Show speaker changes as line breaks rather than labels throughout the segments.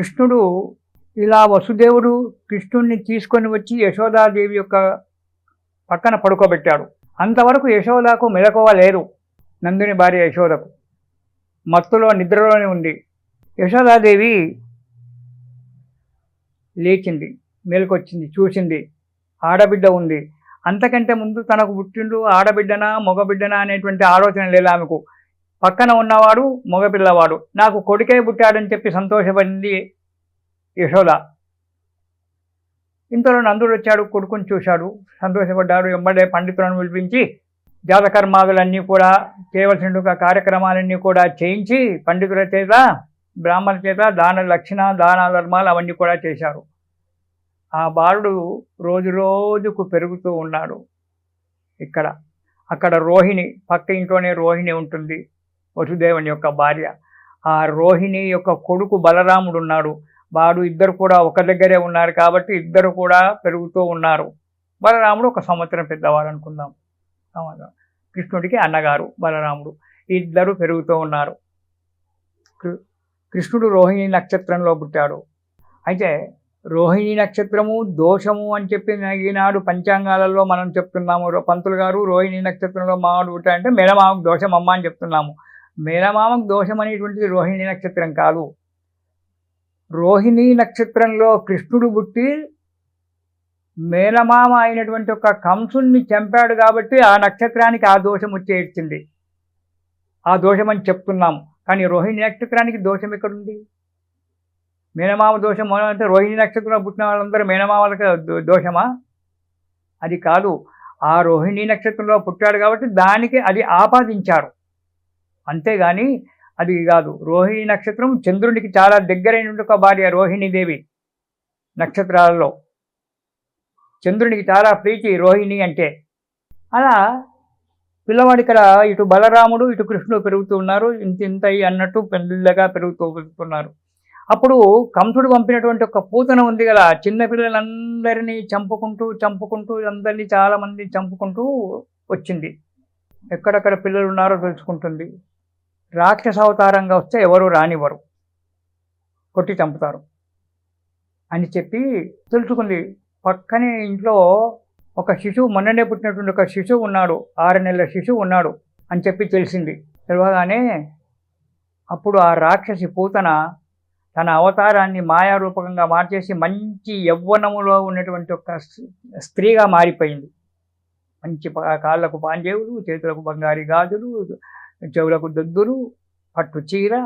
కృష్ణుడు ఇలా వసుదేవుడు కృష్ణుడిని తీసుకొని వచ్చి యశోదాదేవి యొక్క పక్కన పడుకోబెట్టాడు. అంతవరకు యశోదకు మెలకువ లేరు నందుని భార్య యశోదకు మత్తులో నిద్రలోనే ఉంది. యశోదాదేవి లేచింది మేలుకొచ్చింది చూసింది. ఆడబిడ్డ ఉంది. అంతకంటే ముందు తనకు పుట్టిండు ఆడబిడ్డనా మగబిడ్డనా అనేటువంటి ఆలోచన లేదు ఆమెకు. పక్కన ఉన్నవాడు మగపిల్లవాడు. నాకు కొడుకే పుట్టాడని చెప్పి సంతోషపడింది యశోద. ఇంతలో నందుడు వచ్చాడు కొడుకుని చూశాడు. సంతోషపడ్డాడు. వెంబడే పండితులను పిలిపించి జాతకర్మాదులన్నీ కూడా చేయవలసిన కార్యక్రమాలన్నీ కూడా చేయించి పండితుల చేత బ్రాహ్మణుల చేత దాన లక్షణ దాన ధర్మాలు అవన్నీ కూడా చేశారు. ఆ బాలుడు రోజు రోజుకు పెరుగుతూ ఉన్నాడు ఇక్కడ. అక్కడ రోహిణి పక్క ఇంట్లోనే రోహిణి ఉంటుంది. వసుదేవుని యొక్క భార్య. ఆ రోహిణి యొక్క కొడుకు బలరాముడు ఉన్నాడు. వాడు ఇద్దరు కూడా ఒక దగ్గరే ఉన్నారు కాబట్టి ఇద్దరు కూడా పెరుగుతూ ఉన్నారు. బలరాముడు ఒక సంవత్సరం పెద్దవాడు అనుకుందాం సంవత్సరం కృష్ణుడికి అన్నగారు బలరాముడు. ఇద్దరు పెరుగుతూ ఉన్నారు. కృ- కృష్ణుడు రోహిణి నక్షత్రంలో పుట్టాడు. అయితే రోహిణి నక్షత్రము దోషము అని చెప్పి ఈనాడు పంచాంగాలలో మనం చెప్తున్నాము. రో- పంతులు గారు రోహిణి నక్షత్రంలో మావాడు పుట్టాడంటే మేనమామకు దోషం అమ్మ అని చెప్తున్నాము. మేనమామకు దోషం అనేటువంటిది రోహిణి నక్షత్రం కాదు. రోహిణి నక్షత్రంలో కృష్ణుడు పుట్టి మేనమామ అయినటువంటి ఒక కంసుణ్ణి చంపాడు కాబట్టి ఆ నక్షత్రానికి ఆ దోషం వచ్చేర్చింది ఆ దోషం అని చెప్తున్నాము కానీ రోహిణి నక్షత్రానికి దోషం ఎక్కడుంది? మేనమామ దోషం అంటే రోహిణి నక్షత్రంలో పుట్టిన వాళ్ళందరూ మేనమామలకు దోషమా? అది కాదు. ఆ రోహిణి నక్షత్రంలో పుట్టాడు కాబట్టి దానికి అది ఆపాదించారు. అంతేగాని అది కాదు. రోహిణి నక్షత్రం చంద్రునికి చాలా దగ్గరైన ఒక భార్య రోహిణీదేవి నక్షత్రాలలో. చంద్రునికి చాలా ప్రీతి రోహిణి అంటే. అలా పిల్లవాడి ఇక్కడ ఇటు బలరాముడు ఇటు కృష్ణుడు పెరుగుతూ ఉన్నారు. ఇంత ఇంత అన్నట్టు పెద్దగా పెరుగుతూ పెరుగుతున్నారు అప్పుడు కంసుడు పంపినటువంటి ఒక పూతన ఉంది కదా చిన్నపిల్లలందరినీ చంపుకుంటూ చంపుకుంటూ అందరినీ చాలామంది చంపుకుంటూ వచ్చింది. ఎక్కడెక్కడ పిల్లలు ఉన్నారో తెలుసుకుంటుంది. రాక్షస అవతారంగా వస్తే ఎవరు రానివ్వరు. కొట్టి చంపుతారు. అని చెప్పి తెలుసుకుంది. పక్కనే ఇంట్లో ఒక శిశువు మొన్ననే పుట్టినటువంటి ఒక శిశువు ఉన్నాడు. ఆరు నెలల శిశువు ఉన్నాడు అని చెప్పి తెలిసింది. తెలియగానే అప్పుడు ఆ రాక్షసి పూతన తన అవతారాన్ని మాయారూపకంగా మార్చేసి మంచి యవ్వనములో ఉన్నటువంటి ఒక స్త్రీగా మారిపోయింది. మంచి కాళ్ళకు పాంజేవులు చేతులకు బంగారి గాజులు చెవులకు దద్దులు పట్టు చీర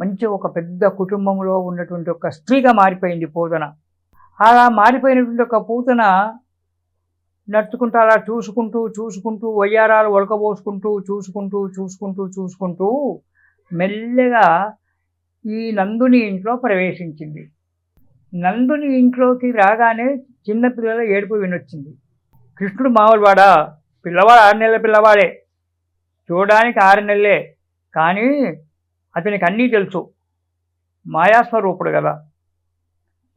మంచి ఒక పెద్ద కుటుంబంలో ఉన్నటువంటి ఒక స్త్రీగా మారిపోయింది పూతన. అలా మారిపోయినటువంటి ఒక పూతన నడుచుకుంటూ అలా చూసుకుంటూ చూసుకుంటూ వయ్యారాలు ఉడకబోసుకుంటూ చూసుకుంటూ చూసుకుంటూ చూసుకుంటూ మెల్లగా ఈ నందుని ఇంట్లో ప్రవేశించింది. నందుని ఇంట్లోకి రాగానే చిన్నపిల్లల ఏడుపు వినొచ్చింది. కృష్ణుడు మామూలువాడా? పిల్లవాడు ఆరు నెలల పిల్లవాడే. చూడడానికి ఆరు నెలలే కానీ అతనికి అన్నీ తెలుసు. మాయాస్వరూపుడు కదా.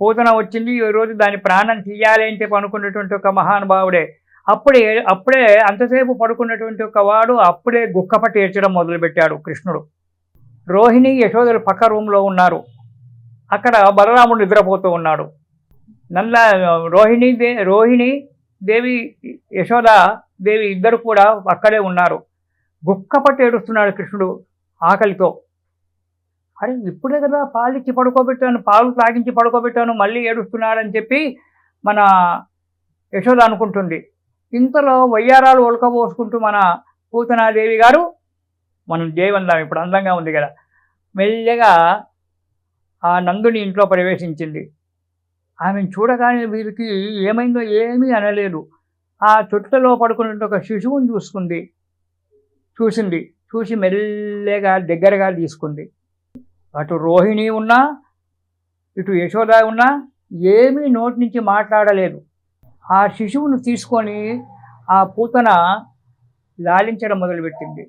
పూతన వచ్చింది ఈ రోజు దాని ప్రాణం తీయాలి అని చెప్పి అనుకున్నటువంటి ఒక మహానుభావుడే. అప్పుడే అప్పుడే అంతసేపు పడుకున్నటువంటి ఒక వాడు అప్పుడే గుక్కపట్టి ఏడ్చడం మొదలుపెట్టాడు కృష్ణుడు. రోహిణి యశోదరు పక్క రూమ్లో ఉన్నారు. అక్కడ బలరాముడు నిద్రపోతూ ఉన్నాడు. నల్ల రోహిణి దే రోహిణి దేవి యశోద దేవి ఇద్దరు కూడా అక్కడే ఉన్నారు. గుక్కపట్టి ఏడుస్తున్నాడు కృష్ణుడు ఆకలితో. అరే ఇప్పుడే కదా పాలిచ్చి పడుకోబెట్టాను పాలు తాగించి పడుకోబెట్టాను మళ్ళీ ఏడుస్తున్నాడని చెప్పి మన యశోద అనుకుంటుంది. ఇంతలో వయ్యారాలు ఉడకబోసుకుంటూ మన పూతనాదేవి గారు మనం జయవందాం ఇప్పుడు అందంగా ఉంది కదా మెల్లగా ఆ నందుని ఇంట్లో ప్రవేశించింది. ఆమెను చూడగానే వీరికి ఏమైందో ఏమీ అనలేదు. ఆ చుట్టలో పడుకున్న ఒక శిశువుని చూసుకుంది. చూసింది. చూసి మెల్లగా దగ్గరగా తీసుకుంది. అటు రోహిణి ఉన్నా ఇటు యశోద ఉన్నా ఏమీ నోటి నుంచి మాట్లాడలేదు. ఆ శిశువును తీసుకొని ఆ పూతన లాలించడం మొదలుపెట్టింది.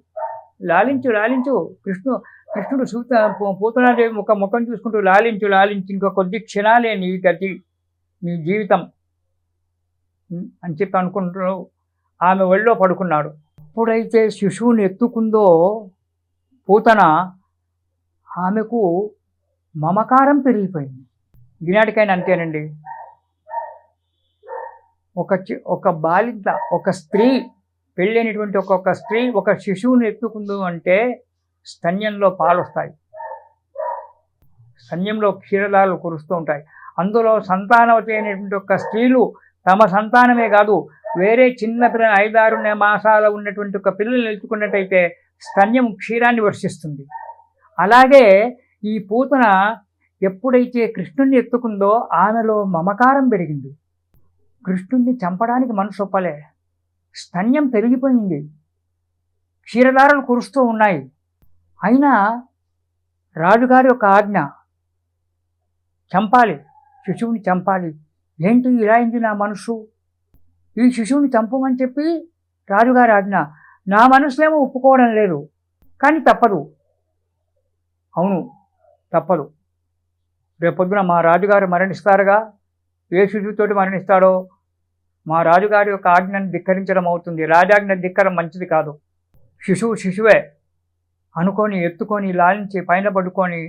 లాలించు లాలించు కృష్ణు కృష్ణుడు సూత పూతనాదేవి ముఖ ముఖం చూసుకుంటూ లాలించు లాలించు ఇంకా కొద్ది క్షణాలే నీ గతి నీ జీవితం అని చెప్పి అనుకుంటూ ఆమె ఒళ్ళో పడుకున్నాడు. ఎప్పుడైతే శిశువుని ఎత్తుకుందో పూతన ఆమెకు మమకారం పెరిగిపోయింది. ఈనాటికైనా అంతేనండి. ఒక చి- ఒక బాలింత ఒక స్త్రీ పెళ్ళైనటువంటి ఒక్కొక్క స్త్రీ ఒక శిశువుని ఎత్తుకుందు అంటే స్తన్యంలో పాలు వస్తాయి స్తన్యంలో క్షీరదాలు కురుస్తూ ఉంటాయి. అందులో సంతానవతి అయినటువంటి ఒక స్త్రీలు తమ సంతానమే కాదు వేరే చిన్న పిల్లలు ఐదారు మాసాలు ఉన్నటువంటి ఒక పిల్లలు నిలుచుకున్నట్టయితే స్తన్యం క్షీరాన్ని వర్షిస్తుంది. అలాగే ఈ పూతన ఎప్పుడైతే కృష్ణుణ్ణి ఎత్తుకుందో ఆమెలో మమకారం పెరిగింది. కృష్ణుణ్ణి చంపడానికి మనసు ఒప్పలే. స్తన్యం పెరిగిపోయింది క్షీరధారలు కురుస్తూ ఉన్నాయి. అయినా రాజుగారి యొక్క ఆజ్ఞ చంపాలి శిశువుని చంపాలి. ఏంటి ఇలా అయింది నా మనసు? ఈ శిశువుని చంపమని చెప్పి రాజుగారి ఆజ్ఞ నా మనసులేమో ఒప్పుకోవడం లేదు కానీ తప్పదు. అవును తప్పదు. రేపొద్దున మా రాజుగారు మరణిస్తారుగా ఏ శిశువుతోటి మరణిస్తాడో మా రాజుగారి యొక్క ఆజ్ఞను ధిక్కరించడం అవుతుంది. రాజాజ్ఞ ధిక్కరం మంచిది కాదు. శిశువు శిశువే. అనుకొని ఎత్తుకొని లాలించి పైన పడుకొని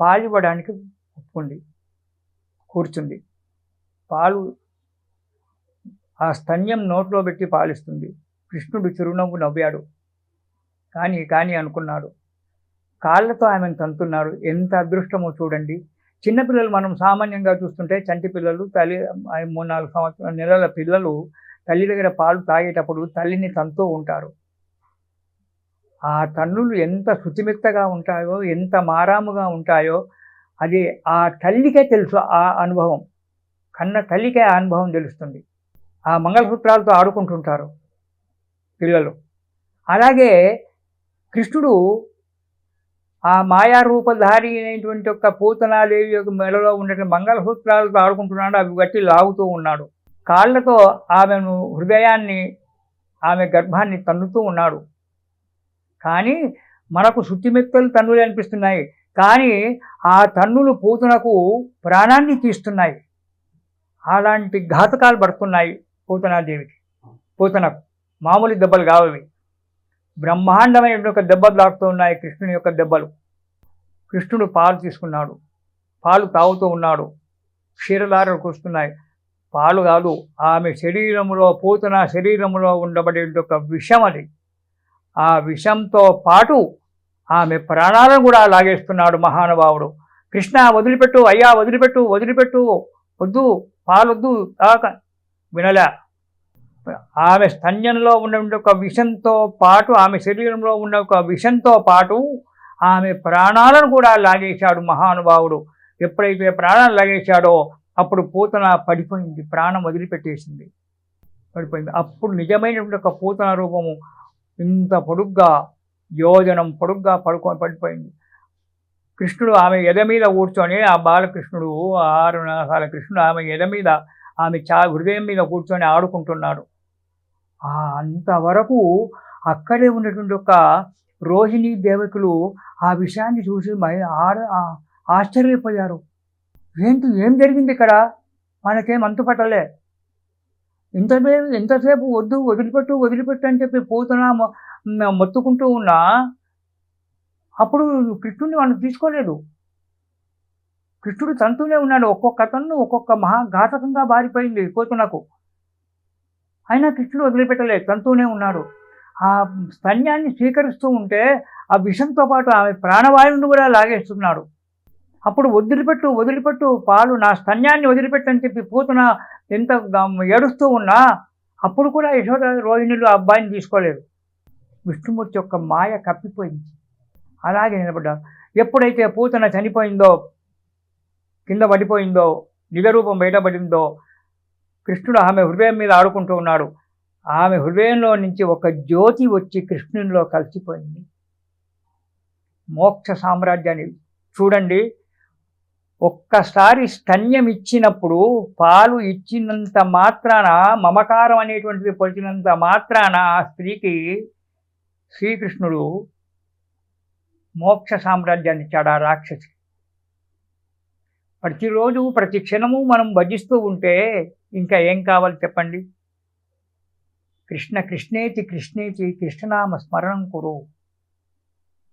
పాలివ్వడానికి ఒప్పుకుంది కూర్చుంది. పాలు ఆ స్తన్యం నోట్లో పెట్టి పాలిస్తుంది. కృష్ణుడు చిరునవ్వు నవ్వాడు. కానీ కానీ అనుకున్నాడు. కాళ్ళతో ఆమెను తంతున్నాడు ఎంత అదృష్టమో చూడండి. చిన్నపిల్లలు మనం సామాన్యంగా చూస్తుంటే చంటి పిల్లలు తల్లి మూడు నాలుగు సంవత్సరాల నెలల పిల్లలు తల్లి దగ్గర పాలు తాగేటప్పుడు తల్లిని తంతూ ఉంటారు. ఆ తన్నులు ఎంత శుచిమెత్తగా ఉంటాయో ఎంత మారాముగా ఉంటాయో అది ఆ తల్లికే తెలుసు ఆ అనుభవం. కన్న తల్లికే ఆ అనుభవం తెలుస్తుంది. ఆ మంగళసూత్రాలతో ఆడుకుంటుంటారు పిల్లలు. అలాగే కృష్ణుడు ఆ మాయారూపధారి అయినటువంటి యొక్క పూతనాదేవి యొక్క మెడలో ఉన్నటువంటి మంగళసూత్రాలతో ఆడుకుంటున్నాడు. అవి గట్టి లాగుతూ ఉన్నాడు. కాళ్ళతో ఆమెను హృదయాన్ని ఆమె గర్భాన్ని తన్నుతూ ఉన్నాడు. కానీ మనకు శుద్ధిమెత్తలు తన్నులు అనిపిస్తున్నాయి. కానీ ఆ తన్నులు పూతనకు ప్రాణాన్ని తీస్తున్నాయి. అలాంటి ఘాతకాలు పడుతున్నాయి. పూతనాదేవికి పూతనకు మామూలు దెబ్బలు కావవి. బ్రహ్మాండమైన ఒక దెబ్బలు తాకుతూ ఉన్నాయి కృష్ణుని యొక్క దెబ్బలు. కృష్ణుడు పాలు తీసుకున్నాడు. పాలు తాగుతూ ఉన్నాడు. క్షీరధారలు కూస్తున్నాయి. పాలు కాదు ఆమె శరీరంలో పూతన శరీరంలో ఉండబడే ఒక విషం అది. ఆ విషంతో పాటు ఆమె ప్రాణాలను కూడా లాగేస్తున్నాడు మహానుభావుడు. కృష్ణ వదిలిపెట్టు అయ్యా వదిలిపెట్టు వదిలిపెట్టు వద్దు పాలొద్దు తాక. వినలే ఆమె స్తన్యంలో ఉన్న ఒక విషంతో పాటు ఆమె శరీరంలో ఉన్న ఒక విషంతో పాటు ఆమె ప్రాణాలను కూడా లాగేశాడు మహానుభావుడు. ఎప్పుడైతే ప్రాణాలు లాగేశాడో అప్పుడు పూతన పడిపోయింది ప్రాణం వదిలిపెట్టేసింది. పడిపోయింది. అప్పుడు నిజమైనటువంటి ఒక పూతన రూపము ఇంత పొడుగ్గా యోజనం పొడుగ్గా పడుకొని పడిపోయింది. కృష్ణుడు ఆమె ఎద మీద కూర్చొని ఆ బాలకృష్ణుడు ఆరు నాసాల కృష్ణుడు ఆమె ఎద మీద ఆమె చా హృదయం మీద కూర్చొని ఆడుకుంటున్నాడు. అంతవరకు అక్కడే ఉన్నటువంటి ఒక రోహిణి దేవకులు ఆ విషయాన్ని చూసి ఆడ- ఆశ్చర్యపోయారు. ఏంటి ఏం జరిగింది ఇక్కడ? మనకేం అంతు పట్టలే ఇంతసేపు ఎంతసేపు వద్దు వదిలిపెట్టు వదిలిపెట్టు అని చెప్పి పోతున్నా మొత్తుకుంటూ ఉన్నా అప్పుడు కృష్ణుడిని వాళ్ళు తీసుకోలేదు. కృష్ణుడు తంతూనే ఉన్నాడు. ఒక్కొక్క తన్ను ఒక్కొక్క మహాఘాతకంగా బారిపోయింది కోతునకు అయినా కృష్ణుడు వదిలిపెట్టలేదు. తంతూనే ఉన్నాడు. ఆ స్తన్యాన్ని స్వీకరిస్తూ ఉంటే ఆ విషంతో పాటు ఆమె ప్రాణవాయువును కూడా లాగేస్తున్నాడు. అప్పుడు వదిలిపెట్టు వదిలిపెట్టు పాలు నా స్తన్యాన్ని వదిలిపెట్టు అని చెప్పి పూతన ఎంత ఏడుస్తూ ఉన్నా అప్పుడు కూడా యశోద రోహిణులు ఆ అబ్బాయిని తీసుకోలేదు. విష్ణుమూర్తి యొక్క మాయ కప్పిపోయింది. అలాగే నిలబడ్డారు ఎప్పుడైతే పూతన చనిపోయిందో కింద పడిపోయిందో నిజరూపం బయటపడిందో కృష్ణుడు ఆమె హృదయం మీద ఆడుకుంటూ ఉన్నాడు. ఆమె హృదయంలో నుంచి ఒక జ్యోతి వచ్చి కృష్ణునిలో కలిసిపోయింది. మోక్ష సామ్రాజ్యాన్ని చూడండి. ఒక్కసారి స్తన్యం ఇచ్చినప్పుడు పాలు ఇచ్చినంత మాత్రాన మమకారం అనేటువంటిది పొలిచినంత మాత్రాన ఆ స్త్రీకి శ్రీకృష్ణుడు మోక్ష సామ్రాజ్యాన్ని ఇచ్చాడు ఆ రాక్షసి ప్రతిరోజు ప్రతి క్షణము మనం భజిస్తూ ఉంటే ఇంకా ఏం కావాలి చెప్పండి? కృష్ణ కృష్ణేతి కృష్ణేతి కృష్ణనామ స్మరణం కురు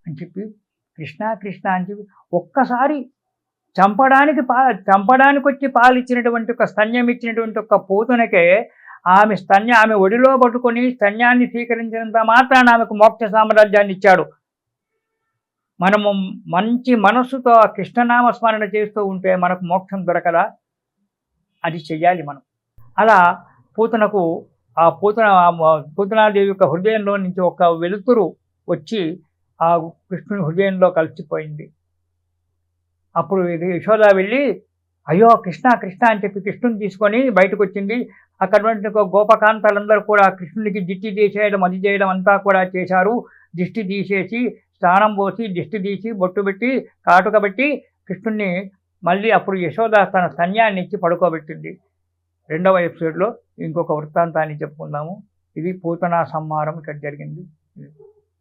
అని చెప్పి కృష్ణ కృష్ణ అని చెప్పి ఒక్కసారి చంపడానికి పా చంపడానికి వచ్చి పాలిచ్చినటువంటి ఒక స్తన్యం ఇచ్చినటువంటి ఒక పూతనకే ఆమె స్తన్య ఆమె ఒడిలో పట్టుకొని స్తన్యాన్ని స్వీకరించినంత మాత్రాన్ని ఆమెకు మోక్ష సామ్రాజ్యాన్ని ఇచ్చాడు. మనము మంచి మనస్సుతో ఆ కృష్ణనామ స్మరణ చేస్తూ ఉంటే మనకు మోక్షం దొరకదా? అది చెయ్యాలి మనం. అలా పూతనకు ఆ పూతన పూతనాదేవి యొక్క హృదయంలో నుంచి ఒక వెలుతురు వచ్చి ఆ కృష్ణుని హృదయంలో కలిసిపోయింది. అప్పుడు ఇది యశోద వెళ్ళి అయ్యో కృష్ణ కృష్ణ అని చెప్పి కృష్ణుని తీసుకొని బయటకు వచ్చింది అక్కడ గోపకాంతాలందరూ కూడా కృష్ణునికి దిష్టి తీసేయడం అది చేయడం అంతా కూడా చేశారు. దిష్టి తీసేసి స్నానం పోసి దిష్టి తీసి బొట్టు పెట్టి కాటుక పెట్టి కృష్ణుణ్ణి మళ్ళీ అప్పుడు యశోద తన సన్యాన్ని ఇచ్చి పడుకోబెట్టింది. రెండవ ఎపిసోడ్లో ఇంకొక వృత్తాంతాన్ని చెప్పుకుందాము. ఇది పూతనా సంహారం ఇక్కడ జరిగింది.